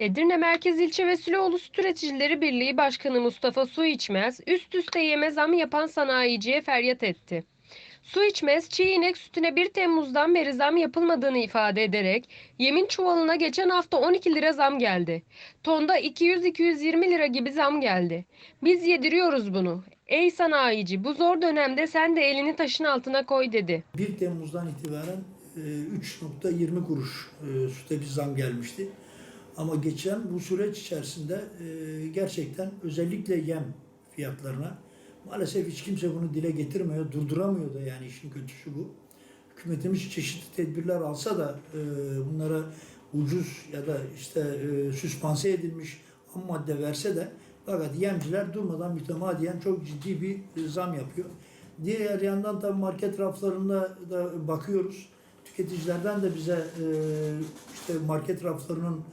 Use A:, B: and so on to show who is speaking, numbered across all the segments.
A: Edirne Merkez İlçe ve Süloğlu Süt Üreticileri Birliği Başkanı Mustafa Su İçmez, üst üste yeme zam yapan sanayiciye feryat etti. Su İçmez, çiğ inek sütüne 1 Temmuz'dan beri zam yapılmadığını ifade ederek, yemin çuvalına geçen hafta 12 lira zam geldi. Tonda 200-220 lira gibi zam geldi. Biz yediriyoruz bunu. Ey sanayici, bu zor dönemde sen de elini taşın altına koy dedi.
B: 1 Temmuz'dan itibaren e, 3.20 kuruş e, süte bir zam gelmişti. Ama geçen bu süreç içerisinde e, gerçekten özellikle yem fiyatlarına maalesef hiç kimse bunu dile getirmiyor, durduramıyor da yani işin kötüsü bu. Hükümetimiz çeşitli tedbirler alsa da e, bunlara ucuz ya da işte e, süspanse edilmiş ham madde verse de fakat yemciler durmadan mütemadiyen çok ciddi bir e, zam yapıyor. Diğer yandan tabii market raflarında da bakıyoruz. Tüketicilerden de bize işte market raflarının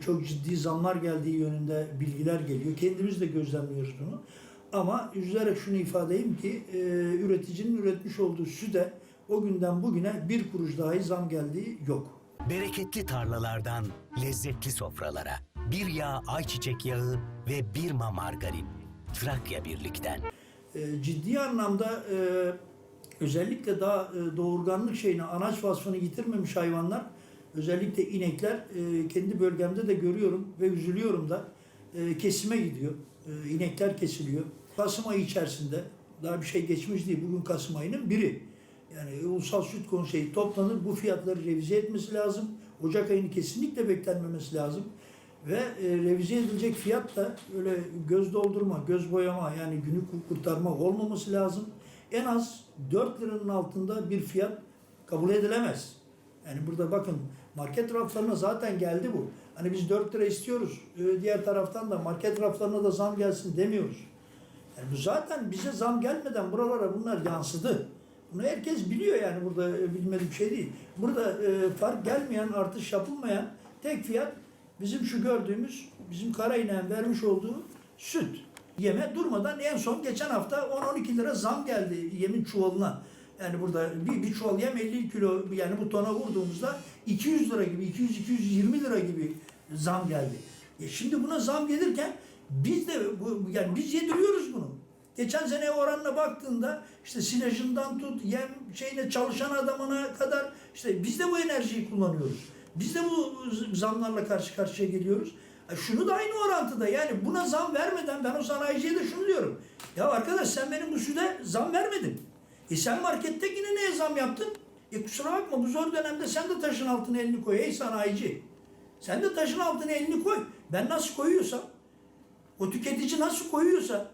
B: çok ciddi zamlar geldiği yönünde bilgiler geliyor. Kendimiz de gözlemliyoruz bunu. Ama üzülerek şunu ifade edeyim ki e, üreticinin üretmiş olduğu süte o günden bugüne bir kuruş dahi zam geldiği yok.
C: Bereketli tarlalardan lezzetli sofralara. Bir yağ ayçiçek yağı ve bir ma margarin. Trakya Birlik'ten.
B: E, ciddi anlamda e, özellikle daha e, doğurganlık şeyini, anaç vasfını yitirmemiş hayvanlar, özellikle inekler e, kendi bölgemde de görüyorum ve üzülüyorum da e, kesime gidiyor. E, inekler kesiliyor. Kasım ayı içerisinde daha bir şey geçmiş değil. Bugün Kasım ayının biri. Yani Ulusal Süt Konseyi toplanır. Bu fiyatları revize etmesi lazım. Ocak ayını kesinlikle beklenmemesi lazım. Ve e, revize edilecek fiyat da öyle göz doldurma, göz boyama yani günü kurtarma olmaması lazım. En az 4 liranın altında bir fiyat kabul edilemez. Yani burada bakın market raflarına zaten geldi bu. Hani biz 4 lira istiyoruz. Ee, Diğer taraftan da market raflarına da zam gelsin demiyoruz. Yani bu zaten bize zam gelmeden buralara bunlar yansıdı. Bunu herkes biliyor yani burada e, bilmediği bir şey değil. Burada e, fark gelmeyen, artış yapılmayan tek fiyat bizim şu gördüğümüz, bizim Karayineğin vermiş olduğu süt. Yeme durmadan en son geçen hafta 10-12 lira zam geldi yemin çuvalına. Yani burada bir, bir çuval yem 50 kilo yani bu tona vurduğumuzda 200 lira gibi 200-220 lira gibi zam geldi. E şimdi buna zam gelirken biz de bu, yani biz yediriyoruz bunu. Geçen sene oranına baktığında işte sinajından tut yem şeyine çalışan adamına kadar işte biz de bu enerjiyi kullanıyoruz. Biz de bu zamlarla karşı karşıya geliyoruz. E Şunu da aynı orantıda yani buna zam vermeden ben o sanayiciye de şunu diyorum. Ya arkadaş sen benim bu süde zam vermedin. E sen markette yine neye zam yaptın? E kusura bakma bu zor dönemde sen de taşın altına elini koy ey sanayici. Sen de taşın altına elini koy. Ben nasıl koyuyorsam, o tüketici nasıl koyuyorsa,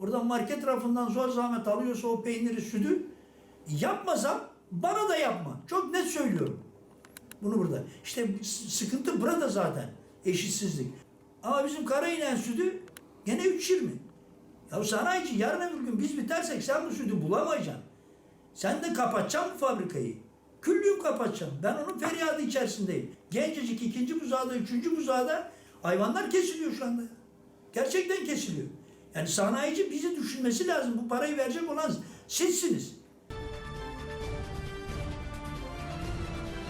B: oradan market rafından zor zahmet alıyorsa o peyniri, sütü, yapmasam bana da yapma. Çok net söylüyorum. Bunu burada. İşte sıkıntı burada zaten. Eşitsizlik. Ama bizim Karayinen sütü gene 3.20. Ya sanayici yarın öbür gün biz bitersek sen bu sütü bulamayacaksın. Sen de kapatacaksın bu fabrikayı. Küllüğüm kapatacağım. Ben onun feryadı içerisindeyim. Gencecik ikinci buzağda, üçüncü buzağda hayvanlar kesiliyor şu anda. Gerçekten kesiliyor. Yani sanayici bizi düşünmesi lazım. Bu parayı verecek olan sizsiniz.